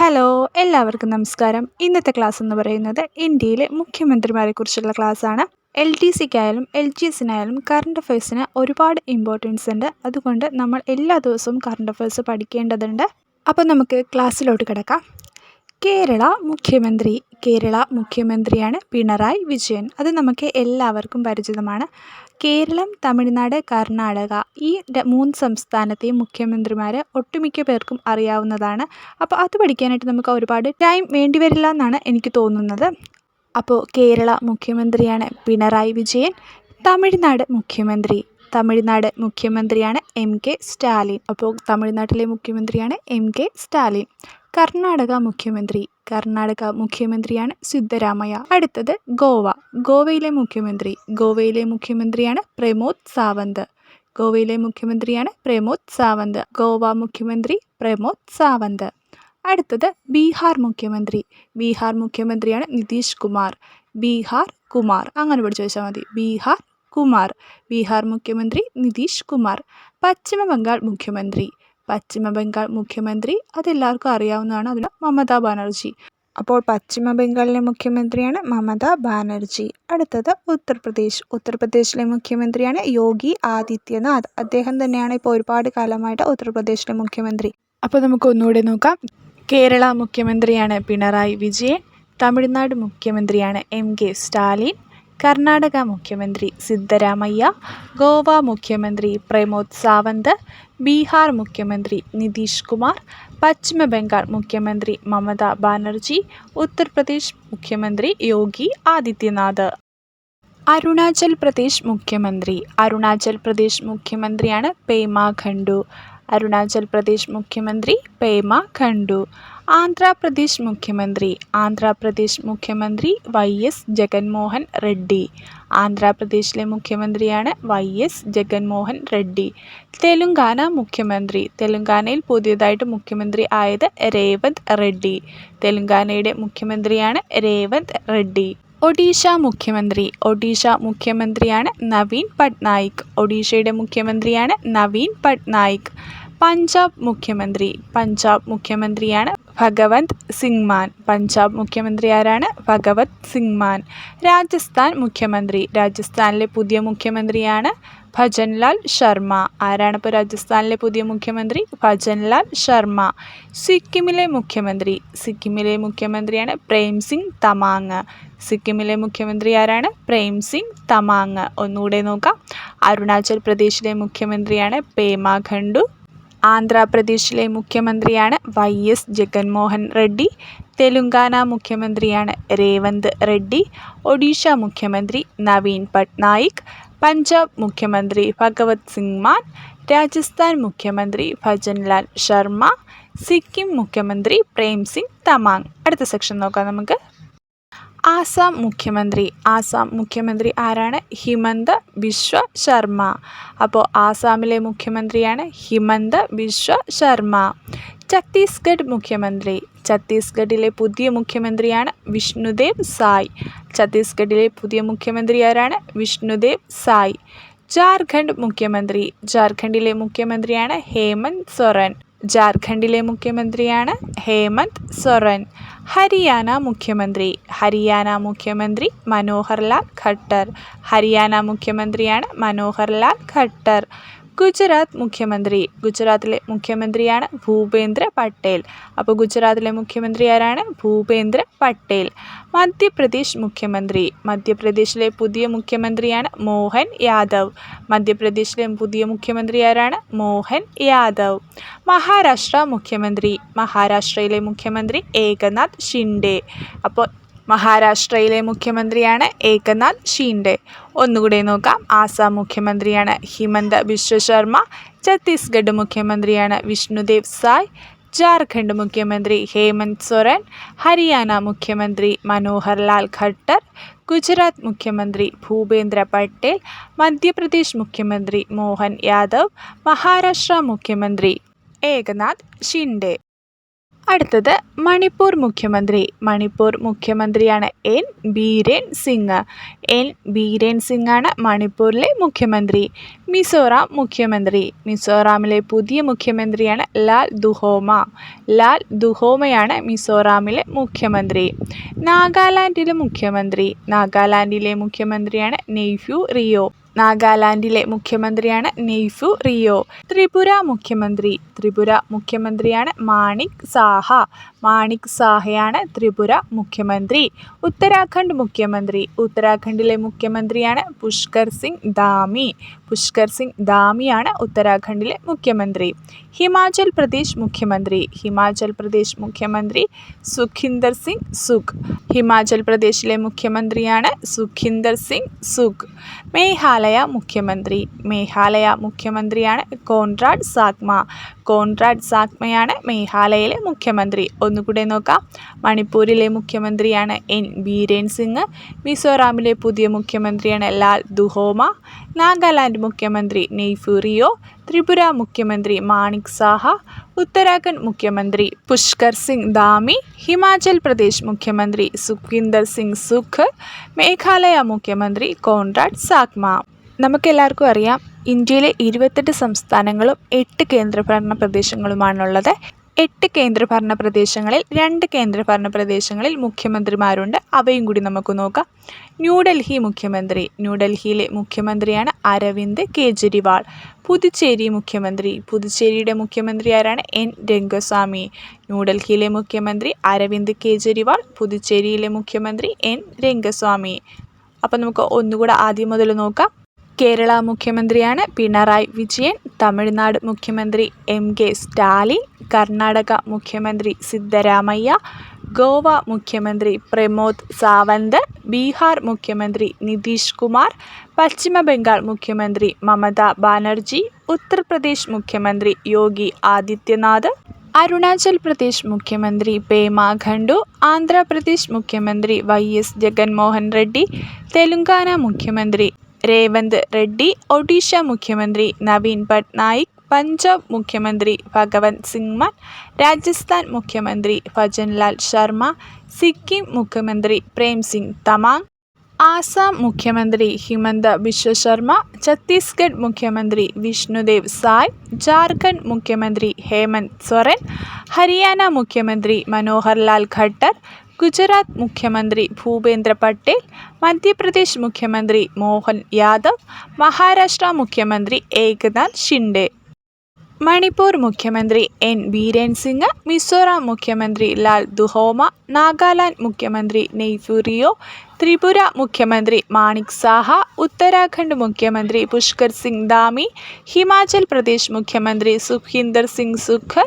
Hello എല്ലാവർക്കും നമസ്കാരം. ഇന്നത്തെ ക്ലാസ് എന്ന് പറയുന്നത് ഇന്ത്യയിലെ മുഖ്യമന്ത്രിമാരെ കുറിച്ചുള്ള ക്ലാസ്സാണ് എൽ ടി സിക്കായാലും എൽ ജി എസിനായാലും കറണ്ട് അഫയേഴ്സിന് ഒരുപാട് ഇമ്പോർട്ടൻസ് ഉണ്ട്. അതുകൊണ്ട് നമ്മൾ എല്ലാ ദിവസവും കറണ്ട് അഫയേഴ്സ് പഠിക്കേണ്ടതുണ്ട്. അപ്പോൾ നമുക്ക് ക്ലാസ്സിലോട്ട് കിടക്കാം. കേരള മുഖ്യമന്ത്രി കേരള മുഖ്യമന്ത്രിയാണ് പിണറായി വിജയൻ. അത് നമുക്ക് എല്ലാവർക്കും പരിചിതമാണ്. കേരളം തമിഴ്നാട് കർണാടക ഈ മൂന്ന് സംസ്ഥാനത്തെയും മുഖ്യമന്ത്രിമാർ ഒട്ടുമിക്ക പേർക്കും അറിയാവുന്നതാണ്. അപ്പോൾ അത് പഠിക്കാനായിട്ട് നമുക്ക് ഒരുപാട് ടൈം വേണ്ടി വരില്ല എന്നാണ് എനിക്ക് തോന്നുന്നത്. അപ്പോൾ കേരള മുഖ്യമന്ത്രിയാണ് പിണറായി വിജയൻ. തമിഴ്നാട് മുഖ്യമന്ത്രി. തമിഴ്നാട് മുഖ്യമന്ത്രിയാണ് എം കെ സ്റ്റാലിൻ. അപ്പോൾ തമിഴ്നാട്ടിലെ മുഖ്യമന്ത്രിയാണ് എം കെ സ്റ്റാലിൻ. കർണാടക മുഖ്യമന്ത്രി. കർണാടക മുഖ്യമന്ത്രിയാണ് സിദ്ധരാമയ്യ. അടുത്തത് ഗോവ. ഗോവയിലെ മുഖ്യമന്ത്രി ഗോവയിലെ മുഖ്യമന്ത്രിയാണ് പ്രമോദ് സാവന്ത്. ഗോവയിലെ മുഖ്യമന്ത്രിയാണ് പ്രമോദ് സാവന്ത്. ഗോവ മുഖ്യമന്ത്രി പ്രമോദ് സാവന്ത്. അടുത്തത് ബീഹാർ മുഖ്യമന്ത്രി. ബീഹാർ മുഖ്യമന്ത്രിയാണ് നിതീഷ് കുമാർ. ബീഹാർ കുമാർ. അങ്ങനെ പിടിച്ചു വെച്ചാൽ മതി. ബീഹാർ കുമാർ. ബീഹാർ മുഖ്യമന്ത്രി നിതീഷ് കുമാർ. പശ്ചിമ ബംഗാൾ മുഖ്യമന്ത്രി. പശ്ചിമ ബംഗാൾ മുഖ്യമന്ത്രി അതെല്ലാവർക്കും അറിയാവുന്നതാണ് അതിന് മമതാ ബാനർജി. അപ്പോൾ പശ്ചിമ ബംഗാളിലെ മുഖ്യമന്ത്രിയാണ് മമതാ ബാനർജി. അടുത്തത് ഉത്തർപ്രദേശ്. ഉത്തർപ്രദേശിലെ മുഖ്യമന്ത്രിയാണ് യോഗി ആദിത്യനാഥ്. അദ്ദേഹം തന്നെയാണ് ഇപ്പോൾ ഒരുപാട് കാലമായിട്ട് ഉത്തർപ്രദേശിലെ മുഖ്യമന്ത്രി. അപ്പോൾ നമുക്ക് ഒന്നുകൂടെ നോക്കാം. കേരള മുഖ്യമന്ത്രിയാണ് പിണറായി വിജയൻ. തമിഴ്നാട് മുഖ്യമന്ത്രിയാണ് എം കെ സ്റ്റാലിൻ. കർണാടക മുഖ്യമന്ത്രി സിദ്ധരാമയ്യ ഗോവ മുഖ്യമന്ത്രി പ്രമോദ് സാവന്ത് ബീഹാർ മുഖ്യമന്ത്രി നിതീഷ് കുമാർ പശ്ചിമ ബംഗാൾ മുഖ്യമന്ത്രി മമതാ ബാനർജി ഉത്തർപ്രദേശ് മുഖ്യമന്ത്രി യോഗി ആദിത്യനാഥ്. അരുണാചൽ പ്രദേശ് മുഖ്യമന്ത്രി അരുണാചൽ പ്രദേശ് മുഖ്യമന്ത്രിയാണ് പേമ ഖണ്ഡു. അരുണാചൽ പ്രദേശ് മുഖ്യമന്ത്രി പേമ ഖണ്ഡു ആന്ധ്രാപ്രദേശ് മുഖ്യമന്ത്രി ആന്ധ്രാപ്രദേശ് മുഖ്യമന്ത്രി വൈ എസ് ജഗൻമോഹൻ റെഡ്ഡി ആന്ധ്രാപ്രദേശിലെ മുഖ്യമന്ത്രിയാണ് വൈ എസ് ജഗൻമോഹൻ റെഡ്ഡി തെലുങ്കാന മുഖ്യമന്ത്രി തെലുങ്കാനയിൽ പുതിയതായിട്ട് മുഖ്യമന്ത്രി ആയത് രേവന്ത് റെഡ്ഡി തെലുങ്കാനയുടെ മുഖ്യമന്ത്രിയാണ് രേവന്ത് റെഡ്ഡി. ഒഡീഷ മുഖ്യമന്ത്രി. ഒഡീഷ മുഖ്യമന്ത്രിയാണ് നവീൻ പട്നായിക്. ഒഡീഷയുടെ മുഖ്യമന്ത്രിയാണ് നവീൻ പട്നായിക്. പഞ്ചാബ് മുഖ്യമന്ത്രി. പഞ്ചാബ് മുഖ്യമന്ത്രിയാണ് ഭഗവന്ത് സിംഗ് മാൻ പഞ്ചാബ് മുഖ്യമന്ത്രി ആരാണ്? ഭഗവത് സിംഗ് മാൻ രാജസ്ഥാൻ മുഖ്യമന്ത്രി. രാജസ്ഥാനിലെ പുതിയ മുഖ്യമന്ത്രിയാണ് ഭജൻലാൽ ശർമ്മ. ആരാണ് ഇപ്പോൾ രാജസ്ഥാനിലെ പുതിയ മുഖ്യമന്ത്രി? ഭജൻലാൽ ശർമ്മ. സിക്കിമിലെ മുഖ്യമന്ത്രി. സിക്കിമിലെ മുഖ്യമന്ത്രിയാണ് പ്രേം സിംഗ് തമാങ് സിക്കിമിലെ മുഖ്യമന്ത്രി ആരാണ്? പ്രേം സിംഗ് തമാങ് ഒന്നുകൂടെ നോക്കാം. അരുണാചൽ പ്രദേശിലെ മുഖ്യമന്ത്രിയാണ് പേമ ഖണ്ഡു ആന്ധ്രാപ്രദേശിലെ മുഖ്യമന്ത്രിയാണ് വൈ എസ് ജഗൻമോഹൻ റെഡ്ഡി തെലുങ്കാന മുഖ്യമന്ത്രിയാണ് രേവന്ത് റെഡ്ഡി ഒഡീഷ മുഖ്യമന്ത്രി നവീൻ പട്നായിക് പഞ്ചാബ് മുഖ്യമന്ത്രി ഭഗവത് സിംഗ് മാൻ രാജസ്ഥാൻ മുഖ്യമന്ത്രി ഭജൻലാൽ ശർമ്മ സിക്കിം മുഖ്യമന്ത്രി പ്രേം സിംഗ് തമാങ്. അടുത്ത സെക്ഷൻ നോക്കാം നമുക്ക്. ആസാം മുഖ്യമന്ത്രി. ആസാം മുഖ്യമന്ത്രി ആരാണ്? ഹിമന്ത ബിശ്വ ശർമ്മ. അപ്പോൾ ആസാമിലെ മുഖ്യമന്ത്രിയാണ് ഹിമന്ത ബിശ്വ ശർമ്മ. ഛത്തീസ്ഗഡ് മുഖ്യമന്ത്രി. ഛത്തീസ്ഗഡിലെ പുതിയ മുഖ്യമന്ത്രിയാണ് വിഷ്ണുദേവ് സായ്. ഛത്തീസ്ഗഡിലെ പുതിയ മുഖ്യമന്ത്രി ആരാണ്? വിഷ്ണുദേവ് സായ്. ജാർഖണ്ഡ് മുഖ്യമന്ത്രി. ജാർഖണ്ഡിലെ മുഖ്യമന്ത്രിയാണ് ഹേമന്ത് സൊറൻ. ജാർഖണ്ഡിലെ മുഖ്യമന്ത്രിയാണ് ഹേമന്ത് സൊറൻ. ഹരിയാന മുഖ്യമന്ത്രി. ഹരിയാന മുഖ്യമന്ത്രി മനോഹർ ലാൽ ഖട്ടർ. ഹരിയാന മുഖ്യമന്ത്രിയാണ് മനോഹർ ലാൽ ഖട്ടർ. ഗുജറാത്ത് മുഖ്യമന്ത്രി. ഗുജറാത്തിലെ മുഖ്യമന്ത്രിയാണ് ഭൂപേന്ദ്ര പട്ടേൽ. അപ്പോൾ ഗുജറാത്തിലെ മുഖ്യമന്ത്രി ആരാണ്? ഭൂപേന്ദ്ര പട്ടേൽ. മധ്യപ്രദേശ് മുഖ്യമന്ത്രി. മധ്യപ്രദേശിലെ പുതിയ മുഖ്യമന്ത്രിയാണ് മോഹൻ യാദവ്. മധ്യപ്രദേശിലെ പുതിയ മുഖ്യമന്ത്രി ആരാണ്? മോഹൻ യാദവ്. മഹാരാഷ്ട്ര മുഖ്യമന്ത്രി. മഹാരാഷ്ട്രയിലെ മുഖ്യമന്ത്രി ഏകനാഥ് ഷിൻഡേ. അപ്പോൾ മഹാരാഷ്ട്രയിലെ മുഖ്യമന്ത്രിയാണ് ഏകനാഥ് ഷീൻഡെ. ഒന്നുകൂടെ നോക്കാം. ആസാം മുഖ്യമന്ത്രിയാണ് ഹിമന്ത ബിശ്വ ശർമ്മ ഛത്തീസ്ഗഡ് മുഖ്യമന്ത്രിയാണ് വിഷ്ണുദേവ് സായ് ജാർഖണ്ഡ് മുഖ്യമന്ത്രി ഹേമന്ത് സൊറൻ ഹരിയാന മുഖ്യമന്ത്രി മനോഹർ ലാൽ ഖട്ടർ ഗുജറാത്ത് മുഖ്യമന്ത്രി ഭൂപേന്ദ്ര പട്ടേൽ മധ്യപ്രദേശ് മുഖ്യമന്ത്രി മോഹൻ യാദവ് മഹാരാഷ്ട്ര മുഖ്യമന്ത്രി ഏകനാഥ് ഷിൻഡെ. അടുത്തത് മണിപ്പൂർ മുഖ്യമന്ത്രി. മണിപ്പൂർ മുഖ്യമന്ത്രിയാണ് എൻ ബീരേൻ സിംഗ്. എൻ ബീരേൻ സിംഗ് ആണ് മണിപ്പൂരിലെ മുഖ്യമന്ത്രി. മിസോറാം മുഖ്യമന്ത്രി. മിസോറാമിലെ പുതിയ മുഖ്യമന്ത്രിയാണ് ലാൽ ദുഹോമ. ലാൽ ദുഹോമയാണ് മിസോറാമിലെ മുഖ്യമന്ത്രി. നാഗാലാൻഡിലെ മുഖ്യമന്ത്രി. നാഗാലാൻഡിലെ മുഖ്യമന്ത്രിയാണ് നെയ്ഫ്യൂ റിയോ. നാഗാലാൻഡിലെ മുഖ്യമന്ത്രിയാണ് നെയ്ഫു റിയോ. ത്രിപുര മുഖ്യമന്ത്രി. ത്രിപുര മുഖ്യമന്ത്രിയാണ് മാണിക് സാഹ. മാണിക് സാഹയാണ് ത്രിപുര മുഖ്യമന്ത്രി. ഉത്തരാഖണ്ഡ് മുഖ്യമന്ത്രി. ഉത്തരാഖണ്ഡിലെ മുഖ്യമന്ത്രിയാണ് പുഷ്കർ സിംഗ് ധാമി. പുഷ്കർ സിംഗ് ധാമിയാണ് ഉത്തരാഖണ്ഡിലെ മുഖ്യമന്ത്രി. ഹിമാചൽ പ്രദേശ് മുഖ്യമന്ത്രി. ഹിമാചൽ പ്രദേശ് മുഖ്യമന്ത്രി സുഖിന്ദർ സിംഗ് സുഖ്. ഹിമാചൽ പ്രദേശിലെ മുഖ്യമന്ത്രിയാണ് സുഖിന്ദർ സിംഗ് സുഖ്. മേഘാലയ മുഖ്യമന്ത്രി മേഘാലയ മുഖ്യമന്ത്രിയാണ് കോൺറാഡ് സാഗ്മ കോൺറാഡ് സാഗ്മയാണ് മേഘാലയയിലെ മുഖ്യമന്ത്രി. ഒന്നുകൂടെ നോക്കാം. മണിപ്പൂരിലെ മുഖ്യമന്ത്രിയാണ് എൻ ബീരേൻ സിംഗ്. മിസോറാമിലെ പുതിയ മുഖ്യമന്ത്രിയാണ് ലാൽ ദുഹോമ. നാഗാലാൻഡ് മുഖ്യമന്ത്രി നെയ്ഫുറിയോ. ത്രിപുര മുഖ്യമന്ത്രി മാണിക് സാഹ. ഉത്തരാഖണ്ഡ് മുഖ്യമന്ത്രി പുഷ്കർ സിംഗ് ദാമി ഹിമാചൽ പ്രദേശ് മുഖ്യമന്ത്രി സുഖ്വിന്ദർ സിംഗ് സുഖ്. മേഘാലയ മുഖ്യമന്ത്രി കോൺറാഡ് സാഗ്മ നമുക്കെല്ലാവർക്കും അറിയാം ഇന്ത്യയിലെ ഇരുപത്തെട്ട് സംസ്ഥാനങ്ങളും എട്ട് കേന്ദ്രഭരണ പ്രദേശങ്ങളുമാണുള്ളത്. എട്ട് കേന്ദ്രഭരണ പ്രദേശങ്ങളിൽ രണ്ട് കേന്ദ്രഭരണ പ്രദേശങ്ങളിൽ മുഖ്യമന്ത്രിമാരുണ്ട്. അവയും കൂടി നമുക്ക് നോക്കാം. ന്യൂഡൽഹി മുഖ്യമന്ത്രി. ന്യൂഡൽഹിയിലെ മുഖ്യമന്ത്രിയാണ് അരവിന്ദ് കേജ്രിവാൾ. പുതുച്ചേരി മുഖ്യമന്ത്രി. പുതുച്ചേരിയുടെ മുഖ്യമന്ത്രി ആരാണ്? എൻ. രംഗസ്വാമി. ന്യൂഡൽഹിയിലെ മുഖ്യമന്ത്രി അരവിന്ദ് കേജ്രിവാൾ. പുതുച്ചേരിയിലെ മുഖ്യമന്ത്രി എൻ. രംഗസ്വാമി. അപ്പോൾ നമുക്ക് ഒന്നുകൂടെ ആദ്യം മുതൽ നോക്കാം. കേരള മുഖ്യമന്ത്രിയാണ് പിണറായി വിജയൻ തമിഴ്നാട് മുഖ്യമന്ത്രി എം കെ സ്റ്റാലിൻ കർണാടക മുഖ്യമന്ത്രി സിദ്ധരാമയ്യ ഗോവ മുഖ്യമന്ത്രി പ്രമോദ് സാവന്ത് ബീഹാർ മുഖ്യമന്ത്രി നിതീഷ് കുമാർ പശ്ചിമ ബംഗാൾ മുഖ്യമന്ത്രി മമത ബാനർജി ഉത്തർപ്രദേശ് മുഖ്യമന്ത്രി യോഗി ആദിത്യനാഥ് അരുണാചൽ പ്രദേശ് മുഖ്യമന്ത്രി പേമ ഖണ്ഡു ആന്ധ്രാപ്രദേശ് മുഖ്യമന്ത്രി വൈ എസ് ജഗൻമോഹൻ റെഡ്ഡി തെലുങ്കാന മുഖ്യമന്ത്രി രേവന്ത് റെഡ്ഡി ഒഡീഷ മുഖ്യമന്ത്രി നവീൻ പട്നായിക് പഞ്ചാബ് മുഖ്യമന്ത്രി ഭഗവന്ത് സിംഗ് മാൻ രാജസ്ഥാൻ മുഖ്യമന്ത്രി ഭജൻലാൽ ശർമ്മ സിക്കിം മുഖ്യമന്ത്രി പ്രേം സിംഗ് തമാങ് ആസാം മുഖ്യമന്ത്രി ഹിമന്ത ബിശ്വ ശർമ്മ ഛത്തീസ്ഗഡ് മുഖ്യമന്ത്രി വിഷ്ണുദേവ് സായ് ജാർഖണ്ഡ് മുഖ്യമന്ത്രി ഹേമന്ത് സൊറൻ ഹരിയാന മുഖ്യമന്ത്രി മനോഹർ ലാൽ ഖട്ടർ ഗുജറാത്ത് മുഖ്യമന്ത്രി ഭൂപേന്ദ്ര പട്ടേൽ മധ്യപ്രദേശ് മുഖ്യമന്ത്രി മോഹൻ യാദവ് മഹാരാഷ്ട്ര മുഖ്യമന്ത്രി ഏകനാഥ് ഷിൻഡെ. മണിപ്പൂർ മുഖ്യമന്ത്രി എൻ ബീരേൻ സിംഗ് മിസോറാം മുഖ്യമന്ത്രി ലാൽ ദുഹോമ നാഗാലാൻഡ് മുഖ്യമന്ത്രി നെയ്ഫുറിയോ ത്രിപുര മുഖ്യമന്ത്രി മാണിക് സാഹ ഉത്തരാഖണ്ഡ് മുഖ്യമന്ത്രി പുഷ്കർ സിംഗ് ദാമി ഹിമാചൽ പ്രദേശ് മുഖ്യമന്ത്രി സുഖീന്ദർ സിംഗ് സുഖ്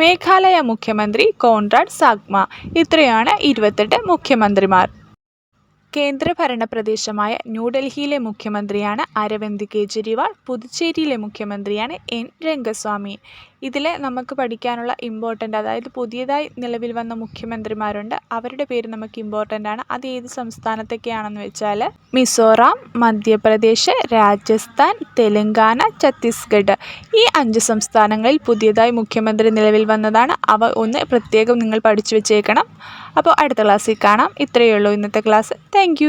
മേഘാലയ മുഖ്യമന്ത്രി കോൺറാഡ് സാഗ്മ. ഇത്രയാണ് ഇരുപത്തെട്ട് മുഖ്യമന്ത്രിമാർ. കേന്ദ്രഭരണ പ്രദേശമായ ന്യൂഡൽഹിയിലെ മുഖ്യമന്ത്രിയാണ് അരവിന്ദ് കെജ്രിവാൾ പുതുച്ചേരിയിലെ മുഖ്യമന്ത്രിയാണ് എൻ രംഗസ്വാമി. ഇതിൽ നമുക്ക് പഠിക്കാനുള്ള ഇമ്പോർട്ടന്റ് അതായത് പുതിയതായി നിലവിൽ വന്ന മുഖ്യമന്ത്രിമാരുണ്ട്. അവരുടെ പേര് നമുക്ക് ഇമ്പോർട്ടന്റ് ആണ്. അത് ഏത് സംസ്ഥാനത്തൊക്കെയാണെന്ന് വെച്ചാൽ മിസോറാം മധ്യപ്രദേശ് രാജസ്ഥാൻ തെലങ്കാന ഛത്തീസ്ഗഡ്. ഈ അഞ്ച് സംസ്ഥാനങ്ങളിൽ പുതിയതായി മുഖ്യമന്ത്രി നിലവിൽ വന്നതാണ്. അവ ഒന്ന് പ്രത്യേകം നിങ്ങൾ പഠിച്ചു വെച്ചേക്കണം. അപ്പോൾ അടുത്ത ക്ലാസ്സിൽ കാണാം. ഇത്രയേ ഉള്ളൂ ഇന്നത്തെ ക്ലാസ്. താങ്ക്